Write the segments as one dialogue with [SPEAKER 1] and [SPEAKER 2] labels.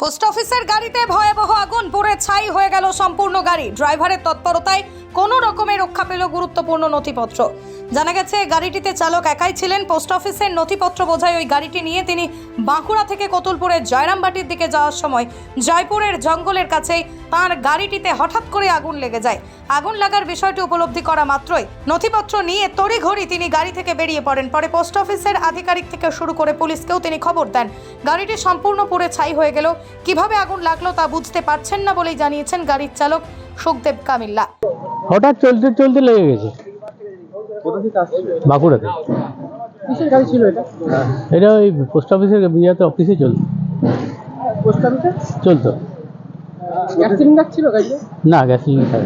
[SPEAKER 1] Post অফিসের গাড়িতে ভয়াবহ আগুন পুড়ে ছাই হয়ে গেল সম্পূর্ণ গাড়ি। ড্রাইভারের তৎপরতায় কোনো রকমের রক্ষা পেল গুরুত্বপূর্ণ নথিপত্র। জানা গেছে, গাড়িটিতে চালক একাই ছিলেন। পোস্ট অফিসের নথিপত্র বোঝায় ওই গাড়িটি নিয়ে তিনি বাঁকুড়া থেকে কতুলপুরের জয়রামবাটির দিকে যাওয়ার সময় জয়পুরের জঙ্গলের কাছেই তার গাড়িটিতে হঠাৎ করে আগুন লেগে যায়। আগুন লাগার বিষয়টি উপলব্ধি করা মাত্রই নথিপত্র নিয়ে তড়িঘড়ি তিনি গাড়ি থেকে বেরিয়ে পড়েন। পরে পোস্ট অফিসের আধিকারিক থেকে শুরু করে পুলিশকেও তিনি খবর দেন। গাড়িটি সম্পূর্ণ পুড়ে ছাই হয়ে গেল। কীভাবে আগুন লাগল তা বুঝতে পারছেন না বলেই জানিয়েছেন গাড়ির চালক সুখদেব কামিল্লা।
[SPEAKER 2] হঠাৎ চলতে চলতে লেগে গেছে।
[SPEAKER 3] কোথা থেকে আসছিল
[SPEAKER 2] বাঁকুড়াতে
[SPEAKER 3] কিসের গাড়ি ছিল এটা?
[SPEAKER 2] এটা ওই পোস্ট অফিসের বিয়াতে অফিসে চলতো।
[SPEAKER 3] পোস্ট অফিসে?
[SPEAKER 2] চলতো।
[SPEAKER 3] গ্যাস সিলিন্ডার ছিল গাড়িতে?
[SPEAKER 2] না গ্যাস সিলিন্ডার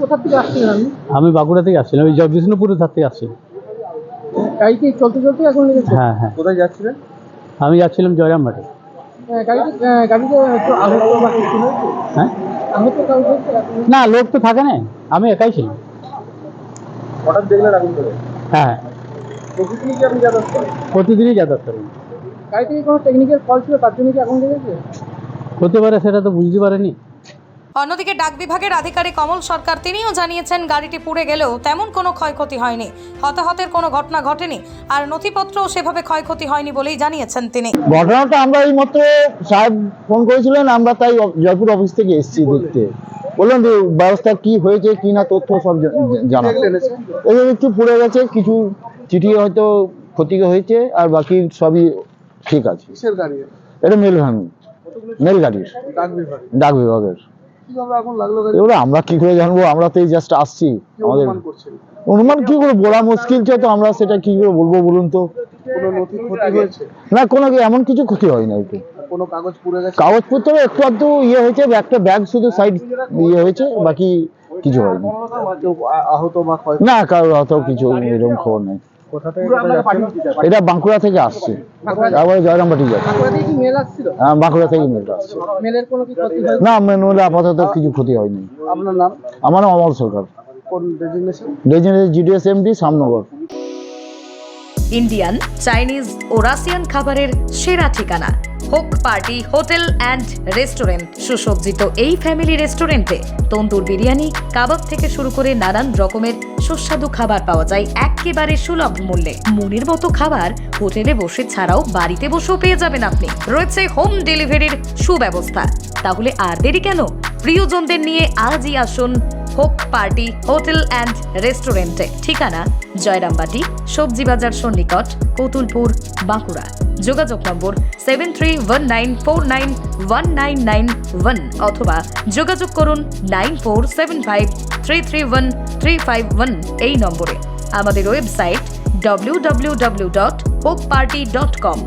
[SPEAKER 3] কোথা থেকে আসছিলেন আপনি?
[SPEAKER 2] আমি বাঁকুড়া থেকে আসছিলাম ওই জয় বিষ্ণুপুরের ধার থেকে আসছিলাম।
[SPEAKER 3] গাড়িতে চলতে চলতে এখন লেগেছে?
[SPEAKER 2] হ্যাঁ হ্যাঁ।
[SPEAKER 3] কোথায় যাচ্ছিলেন?
[SPEAKER 2] আমি যাচ্ছিলাম জয়রামবাটে।
[SPEAKER 3] গাড়িতে গাড়িতে একটু হয়েছে?
[SPEAKER 2] হ্যাঁ? না লোক তো থাকে না। আমি একাই ছিলাম।
[SPEAKER 3] হঠাৎ দেখলেন আগুন ধরে
[SPEAKER 2] হ্যাঁ।
[SPEAKER 3] প্রতিদিনই কি আপনি যাতায়াত করেন?
[SPEAKER 2] প্রতিদিনই যাতায়াত করি।
[SPEAKER 3] গাড়ি কোনো টেকনিক্যাল ফল ছিল? তার জন্য কি আগুন লেগেছে
[SPEAKER 2] হতে পারে সেটা তো বুঝতে পারেনি।
[SPEAKER 1] অন্যদিকে ডাক বিভাগের আধিকারিক কমল সরকার তিনিও জানিয়েছেন গাড়িটি পুড়ে গেলেও তেমন কোনো ক্ষয়ক্ষতি হয়নি। হতাহতের কোনো ঘটনা ঘটেনি আর নথিপত্রও সেভাবে ক্ষয়ক্ষতি হয়নি বলেই জানিয়েছেন তিনি।
[SPEAKER 4] ঘটনাটা আমরা এই মাত্র সাহেব ফোন করেছিলেন আমরা তাই জয়পুর অফিস থেকে এসেছি দেখতে। বললাম যে ব্যবস্থা কি হয়েছে কি না তথ্য সব জানা। এই যে একটু পুড়ে গেছে কিছু চিঠি হয়তো ক্ষতি হয়েছে আর বাকি সবই ঠিক আছে। এটা মেল ভ্যান মেল গাড়ির
[SPEAKER 3] ডাক
[SPEAKER 4] ডাক বিভাগের।
[SPEAKER 3] কীভাবে আগুন লাগল
[SPEAKER 4] এবারে আমরা কি করে জানব? আমরা তো এই জাস্ট আসছি আমাদের।
[SPEAKER 3] অনুমান
[SPEAKER 4] কি করে? বলা মুশকিল তো আমরা সেটা কি করে বলব বলুন তো?
[SPEAKER 3] কোনো নথি ক্ষতি হয়েছে?
[SPEAKER 4] না কোনো এমন কিছু ক্ষতি হয় না একটু
[SPEAKER 3] কোনো কাগজ পুড়ে গেছে?
[SPEAKER 4] কাগজপত্র একটু আধটু ইয়ে হয়েছে একটা ব্যাগ শুধু সাইড ইয়ে হয়েছে বাকি কিছু হয়নি।
[SPEAKER 3] আহত বা
[SPEAKER 4] না কারোর হয়তো কিছু এরকম খবর নেই।
[SPEAKER 3] কোথা থেকে কোথায়
[SPEAKER 4] এটা বাঁকুড়া থেকে আসছে। তারপরে জয়রামবাটি যাচ্ছে। হ্যাঁ বাঁকুড়া থেকে মেলটা আসছে।
[SPEAKER 3] মেলের কোনো কি ক্ষতি হয়েছে?
[SPEAKER 4] না আপাতত কিছু ক্ষতি হয়নি।
[SPEAKER 3] আপনার নাম?
[SPEAKER 4] আমার নাম Amal Sarkar. GDS MD Samnagar
[SPEAKER 1] Indian Chinese ও রাশিয়ান খাবারের সেরা ঠিকানা। হোক পার্টি, হোটেল অ্যান্ড রেস্টুরেন্ট সুসজ্জিত এই ফ্যামিলি রেস্টুরেন্টে তন্দুর বিরিয়ানি, কাবাব থেকে শুরু করে নানান রকমের সুস্বাদু খাবার পাওয়া যায় একেবারে সুলভ মূল্যে। মনের মতো খাবার হোটেলে বসে ছাড়াও বাড়িতে বসেও পেয়ে যাবেন আপনি। রয়েছে হোম ডেলিভারির সুব্যবস্থা। তাহলে আর দেরি কেন? প্রিয়জনদের নিয়ে আজই আসুন হোক পার্টি, হোটেল অ্যান্ড রেস্টুরেন্টে। ঠিকানা, জয়রামবাটি সবজি বাজার সন্নিকট, কতুলপুর, বাঁকুড়া। যোগাযোগ number seven three one nine four nine one nine nine one অথবা যোগাযোগ করুন nine four seven five three three one three five one এই নম্বরে। আমাদের website W W W dot হোক পার্টি ডট কম